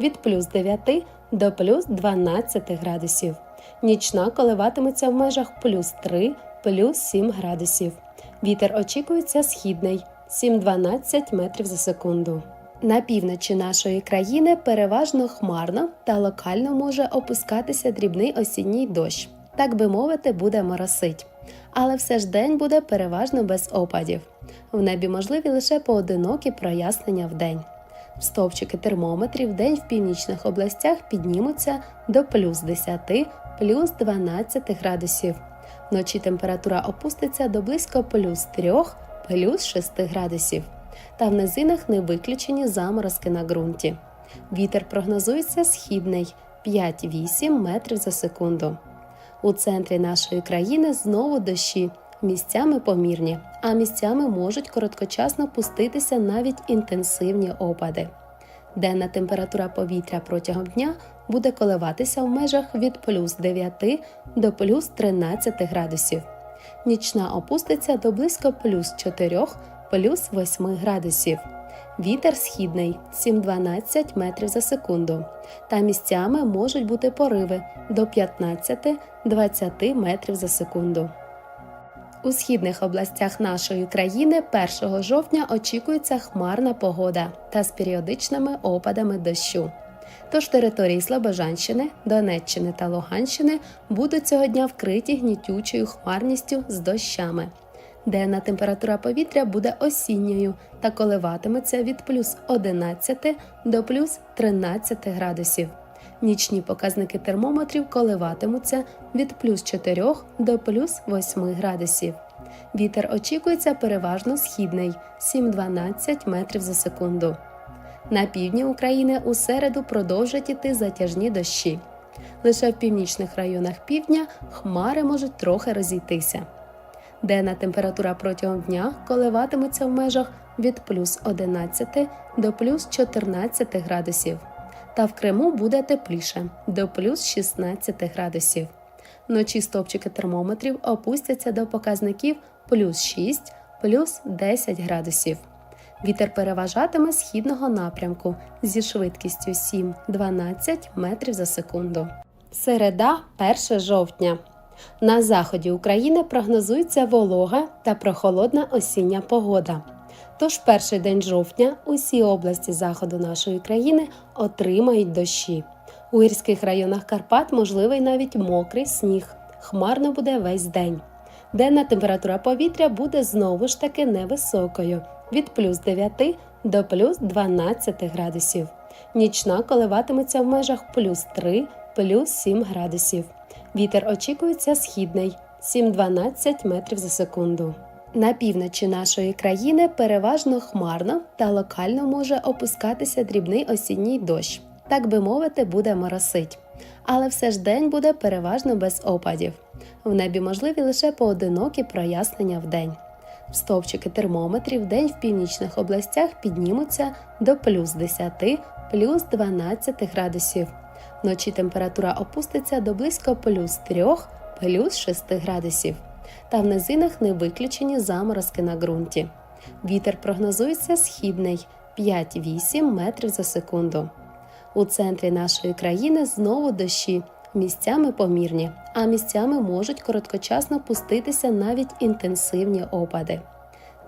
від плюс 9 до плюс 12 градусів. Нічна коливатиметься в межах плюс 3, плюс 7 градусів. Вітер очікується східний 7-12 метрів за секунду. На півночі нашої країни переважно хмарно та локально може опускатися дрібний осінній дощ. Так би мовити, буде моросить. Але все ж день буде переважно без опадів. В небі можливі лише поодинокі прояснення в день. Стовпчики термометрів день в північних областях піднімуться до плюс 10, плюс 12 градусів. Вночі температура опуститься до близько плюс 3, плюс 6 градусів. Та в низинах не виключені заморозки на ґрунті. Вітер прогнозується східний 5-8 метрів за секунду. У центрі нашої країни знову дощі, місцями помірні, а місцями можуть короткочасно пуститися навіть інтенсивні опади. Денна температура повітря протягом дня буде коливатися в межах від плюс 9 до плюс 13 градусів. Нічна опуститься до близько плюс 4, плюс 8 градусів. Вітер східний 7-12 метрів за секунду. Та місцями можуть бути пориви до 15-20 метрів за секунду. У східних областях нашої країни 1 жовтня очікується хмарна погода та з періодичними опадами дощу. Тож території Слобожанщини, Донеччини та Луганщини будуть цього дня вкриті гнітючою хмарністю з дощами. Денна температура повітря буде осінньою та коливатиметься від плюс 11 до плюс 13 градусів. Нічні показники термометрів коливатимуться від плюс 4 до плюс 8 градусів. Вітер очікується переважно східний 7-12 метрів за секунду. На півдні України у середу продовжать іти затяжні дощі. Лише в північних районах півдня хмари можуть трохи розійтися. Денна температура протягом дня коливатиметься в межах від плюс 11 до плюс 14 градусів. Та в Криму буде тепліше до плюс 16 градусів. Вночі стопчики термометрів опустяться до показників плюс 6, плюс 10 градусів. Вітер переважатиме східного напрямку зі швидкістю 7-12 метрів за секунду. Середа 1 жовтня. На заході України прогнозується волога та прохолодна осіння погода. Тож перший день жовтня усі області заходу нашої країни отримають дощі. У гірських районах Карпат можливий навіть мокрий сніг. Хмарно буде весь день. Денна температура повітря буде знову ж таки невисокою від плюс 9 до плюс 12 градусів. Нічна коливатиметься в межах плюс 3, плюс 7 градусів. Вітер очікується східний 7-12 метрів за секунду. На півночі нашої країни переважно хмарно та локально може опускатися дрібний осінній дощ. Так би мовити, буде моросить. Але все ж день буде переважно без опадів. В небі можливі лише поодинокі прояснення в день. Стовпчики термометрів день в північних областях піднімуться до плюс 10, плюс 12 градусів. Вночі температура опуститься до близько плюс 3, плюс 6 градусів. Та в низинах не виключені заморозки на ґрунті. Вітер прогнозується східний 5-8 метрів за секунду. У центрі нашої країни знову дощі, місцями помірні, а місцями можуть короткочасно пуститися навіть інтенсивні опади.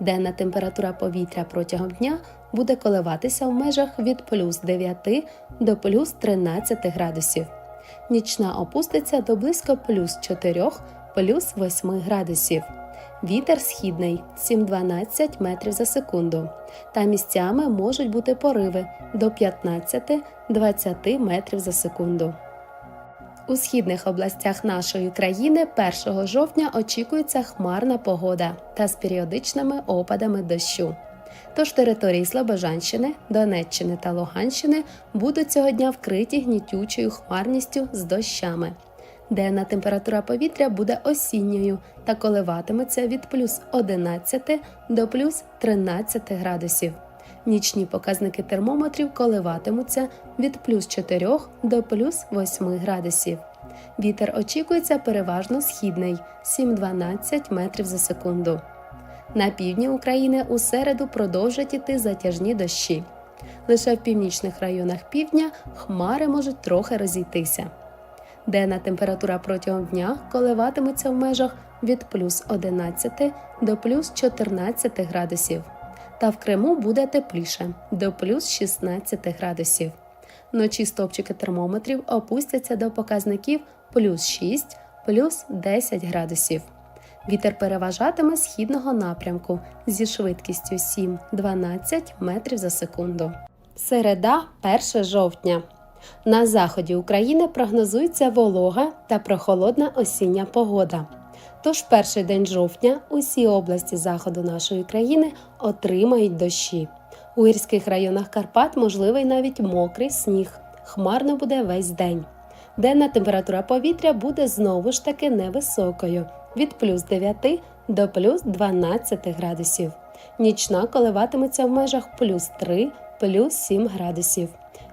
Денна температура повітря протягом дня буде коливатися в межах від плюс 9 до плюс 13 градусів. Нічна опуститься до близько плюс 4, плюс 8 градусів. Вітер східний 7-12 метрів за секунду. Та місцями можуть бути пориви до 15-20 метрів за секунду. У східних областях нашої країни 1 жовтня очікується хмарна погода та з періодичними опадами дощу. Тож території Слобожанщини, Донеччини та Луганщини будуть цього дня вкриті гнітючою хмарністю з дощами. Денна температура повітря буде осінньою та коливатиметься від плюс 11 до плюс 13 градусів. Нічні показники термометрів коливатимуться від плюс 4 до плюс 8 градусів. Вітер очікується переважно східний 7-12 метрів за секунду. На півдні України у середу продовжать іти затяжні дощі. Лише в північних районах півдня хмари можуть трохи розійтися. Денна температура протягом дня коливатиметься в межах від плюс 11 до плюс 14 градусів. Та в Криму буде тепліше до плюс 16 градусів. Вночі стопчики термометрів опустяться до показників плюс 6, плюс 10 градусів. Вітер переважатиме східного напрямку зі швидкістю 7-12 метрів за секунду. Середа 1 жовтня. На заході України прогнозується волога та прохолодна осіння погода. Тож перший день жовтня усі області заходу нашої країни отримають дощі. У гірських районах Карпат можливий навіть мокрий сніг. Хмарно буде весь день. Денна температура повітря буде знову ж таки невисокою від плюс 9 до плюс 12 градусів. Нічна коливатиметься в межах плюс 3, плюс 7 градусів.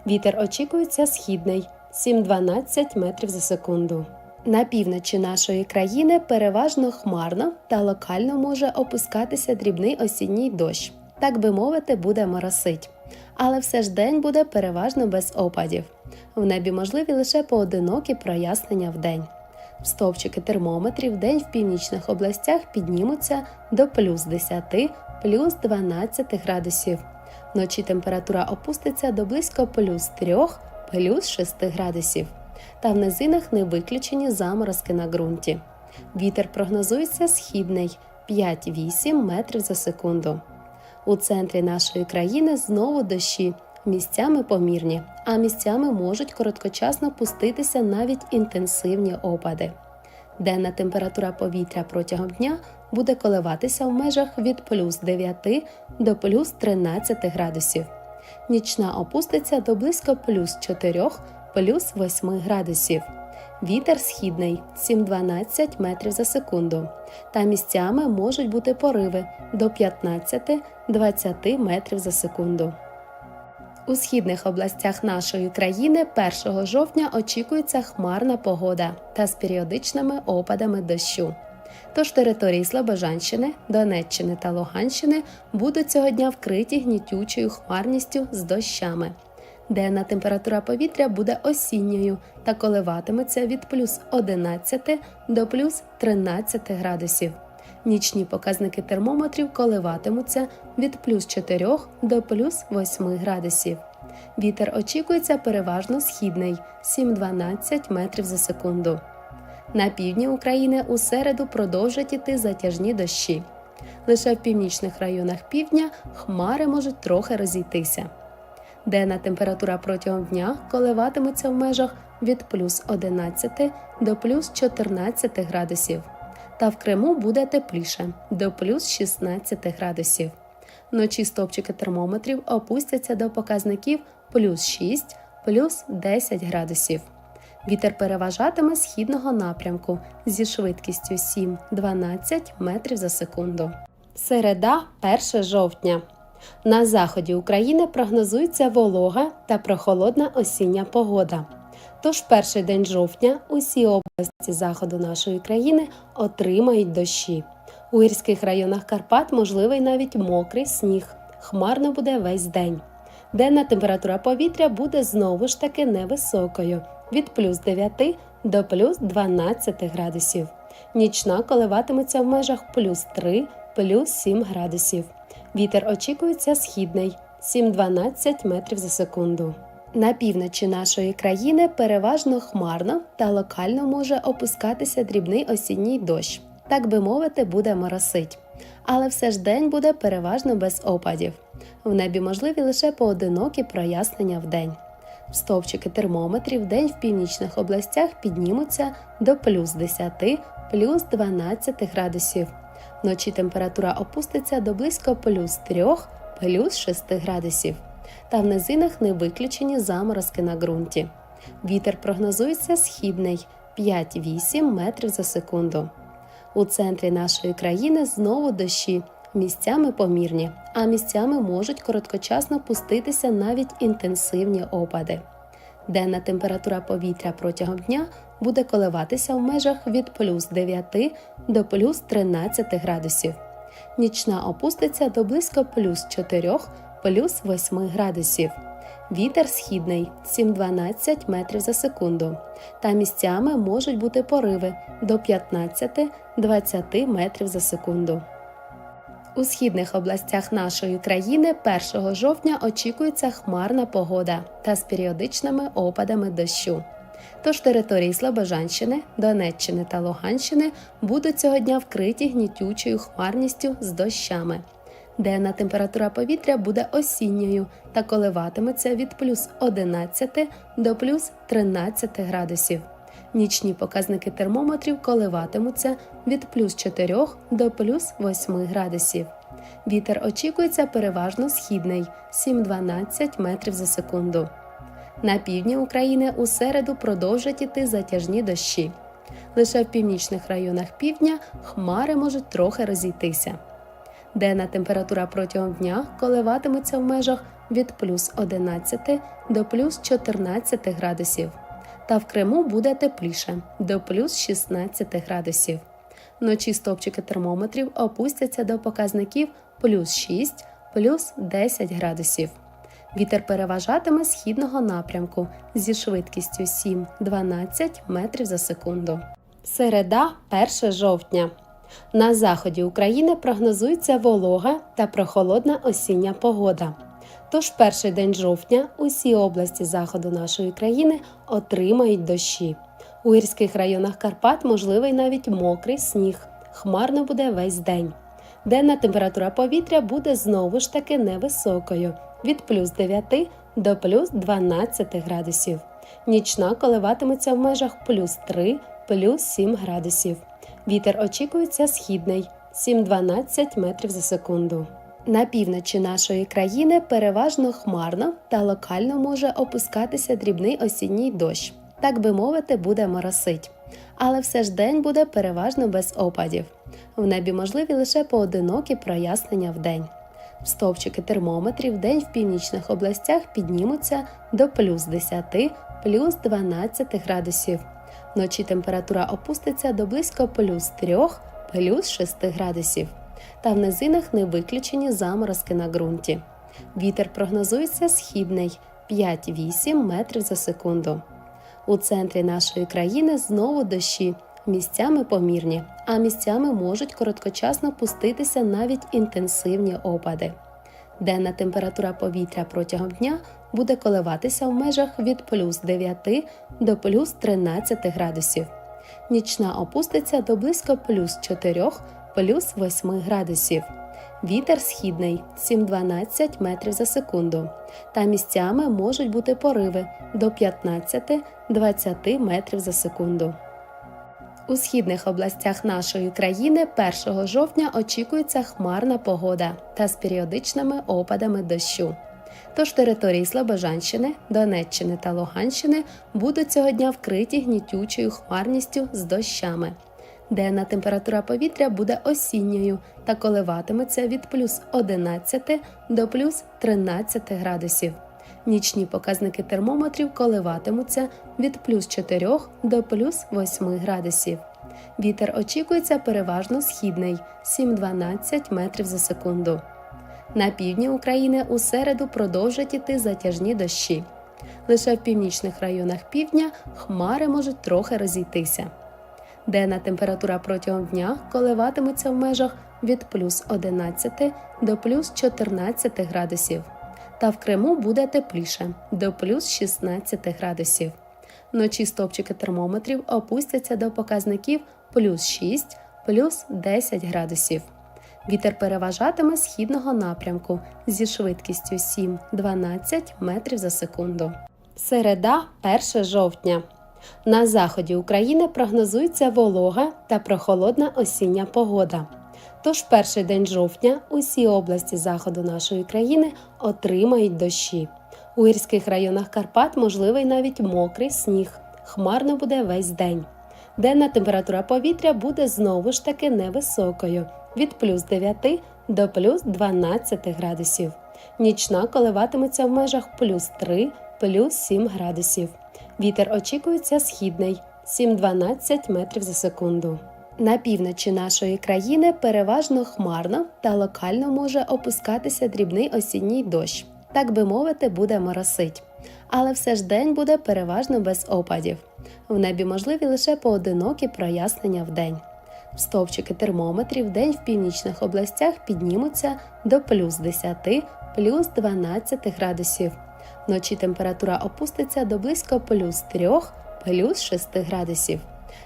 Вітер очікується східний 7-12 метрів за секунду. На півночі нашої країни переважно хмарно та локально може опускатися дрібний осінній дощ. Так би мовити, буде моросить. Але все ж день буде переважно без опадів. В небі можливі лише поодинокі прояснення в день. Стовпчики термометрів день в північних областях піднімуться до плюс 10, плюс 12 градусів. Вночі температура опуститься до близько плюс 3, плюс 6 градусів. Та в низинах не виключені заморозки на ґрунті. Вітер прогнозується східний 5-8 метрів за секунду. У центрі нашої країни знову дощі, місцями помірні, а місцями можуть короткочасно пуститися навіть інтенсивні опади. Денна температура повітря протягом дня буде коливатися в межах від плюс 9 до плюс 13 градусів. Нічна опуститься до близько плюс 4, плюс 8 градусів. Вітер східний 7-12 метрів за секунду. Та місцями можуть бути пориви до 15-20 метрів за секунду. У східних областях нашої країни 1 жовтня очікується хмарна погода та з періодичними опадами дощу. Тож території Слобожанщини, Донеччини та Луганщини будуть цього дня вкриті гнітючою хмарністю з дощами. Денна температура повітря буде осінньою та коливатиметься від плюс 11 до плюс 13 градусів. Нічні показники термометрів коливатимуться від плюс 4 до плюс 8 градусів. Вітер очікується переважно східний 7-12 метрів за секунду. На півдні України у середу продовжать іти затяжні дощі. Лише в північних районах півдня хмари можуть трохи розійтися. Денна температура протягом дня коливатиметься в межах від плюс 11 до плюс 14 градусів. Та в Криму буде тепліше до плюс 16 градусів. Вночі стопчики термометрів опустяться до показників плюс 6, плюс 10 градусів. Вітер переважатиме східного напрямку зі швидкістю 7-12 метрів за секунду. Середа 1 жовтня. На заході України прогнозується волога та прохолодна осіння погода. Тож перший день жовтня усі області заходу нашої країни отримають дощі. У гірських районах Карпат можливий навіть мокрий сніг. Хмарно буде весь день. Денна температура повітря буде знову ж таки невисокою від плюс 9 до плюс 12 градусів. Нічна коливатиметься в межах плюс 3, плюс 7 градусів. Вітер очікується східний 7-12 метрів за секунду. На півночі нашої країни переважно хмарно та локально може опускатися дрібний осінній дощ. Так би мовити, буде моросить. Але все ж день буде переважно без опадів. В небі можливі лише поодинокі прояснення в день. Стовпчики термометрів день в північних областях піднімуться до плюс 10, плюс 12 градусів. Вночі температура опуститься до близько плюс 3, плюс 6 градусів. Та в низинах не виключені заморозки на ґрунті. Вітер прогнозується східний 5-8 метрів за секунду. У центрі нашої країни знову дощі, місцями помірні, а місцями можуть короткочасно пуститися навіть інтенсивні опади. Денна температура повітря протягом дня буде коливатися в межах від плюс 9 до плюс 13 градусів. Нічна опуститься до близько плюс 4, плюс 8 градусів. Вітер східний 7-12 метрів за секунду. Та місцями можуть бути пориви до 15-20 метрів за секунду. У східних областях нашої країни 1 жовтня очікується хмарна погода та з періодичними опадами дощу. Тож території Слобожанщини, Донеччини та Луганщини будуть цього дня вкриті гнітючою хмарністю з дощами. Денна температура повітря буде осінньою та коливатиметься від плюс 11 до плюс 13 градусів. Нічні показники термометрів коливатимуться від плюс 4 до плюс 8 градусів. Вітер очікується переважно східний 7-12 метрів за секунду. На півдні України у середу продовжать іти затяжні дощі. Лише в північних районах півдня хмари можуть трохи розійтися. Денна температура протягом дня коливатиметься в межах від плюс 11 до плюс 14 градусів. Та в Криму буде тепліше до плюс 16 градусів. Вночі стопчики термометрів опустяться до показників плюс 6, плюс 10 градусів. Вітер переважатиме східного напрямку зі швидкістю 7-12 метрів за секунду. Середа 1 жовтня. На заході України прогнозується волога та прохолодна осіння погода. Тож перший день жовтня усі області заходу нашої країни отримають дощі. У гірських районах Карпат можливий навіть мокрий сніг. Хмарно буде весь день. Денна температура повітря буде знову ж таки невисокою від плюс 9 до плюс 12 градусів. Нічна коливатиметься в межах плюс 3, плюс 7 градусів. Вітер очікується східний 7-12 метрів за секунду. На півночі нашої країни переважно хмарно та локально може опускатися дрібний осінній дощ. Так би мовити, буде моросить. Але все ж день буде переважно без опадів. В небі можливі лише поодинокі прояснення в день. Стовпчики термометрів день в північних областях піднімуться до плюс 10, плюс 12 градусів. Вночі температура опуститься до близько плюс 3, плюс 6 градусів. Та в низинах не виключені заморозки на ґрунті. Вітер прогнозується східний 5-8 метрів за секунду. У центрі нашої країни знову дощі, місцями помірні, а місцями можуть короткочасно пуститися навіть інтенсивні опади. Денна температура повітря протягом дня буде коливатися в межах від плюс 9 до плюс 13 градусів. Нічна опуститься до близько плюс 4, плюс 8 градусів. Вітер східний 7-12 метрів за секунду. Та місцями можуть бути пориви до 15-20 метрів за секунду. У східних областях нашої країни 1 жовтня очікується хмарна погода та з періодичними опадами дощу. Тож території Слобожанщини, Донеччини та Луганщини будуть цього дня вкриті гнітючою хмарністю з дощами. Денна температура повітря буде осінньою та коливатиметься від плюс 11 до плюс 13 градусів. Нічні показники термометрів коливатимуться від плюс 4 до плюс 8 градусів. Вітер очікується переважно східний 7-12 метрів за секунду. На півдні України у середу продовжать іти затяжні дощі. Лише в північних районах півдня хмари можуть трохи розійтися. Денна температура протягом дня коливатиметься в межах від плюс 11 до плюс 14 градусів. Та в Криму буде тепліше до плюс 16 градусів. Вночі стопчики термометрів опустяться до показників плюс 6, плюс 10 градусів. Вітер переважатиме східного напрямку зі швидкістю 7-12 метрів за секунду. Середа 1 жовтня. На заході України прогнозується волога та прохолодна осіння погода. Тож перший день жовтня усі області заходу нашої країни отримають дощі. У гірських районах Карпат можливий навіть мокрий сніг. Хмарно буде весь день. Денна температура повітря буде знову ж таки невисокою від плюс 9 до плюс 12 градусів. Нічна коливатиметься в межах плюс 3, плюс 7 градусів. Вітер очікується східний 7-12 метрів за секунду. На півночі нашої країни переважно хмарно та локально може опускатися дрібний осінній дощ. так би мовити, буде моросить. Але все ж день буде переважно без опадів. В небі можливі лише поодинокі прояснення в день. Стовпчики термометрів день в північних областях піднімуться до плюс 10, плюс 12 градусів. Вночі температура опуститься до близько плюс 3, плюс 6 градусів.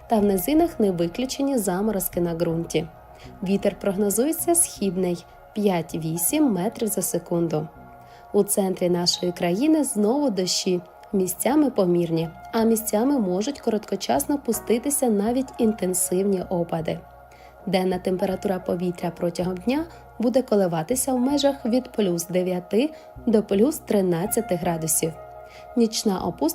Та в низинах не виключені заморозки на ґрунті. Вітер прогнозується східний 5-8 метрів за секунду. У центрі нашої країни знову дощі, місцями помірні, а місцями можуть короткочасно пуститися навіть інтенсивні опади. Денна температура повітря протягом дня буде коливатися в межах від плюс 9 до плюс 13 градусів. Нічна опуститься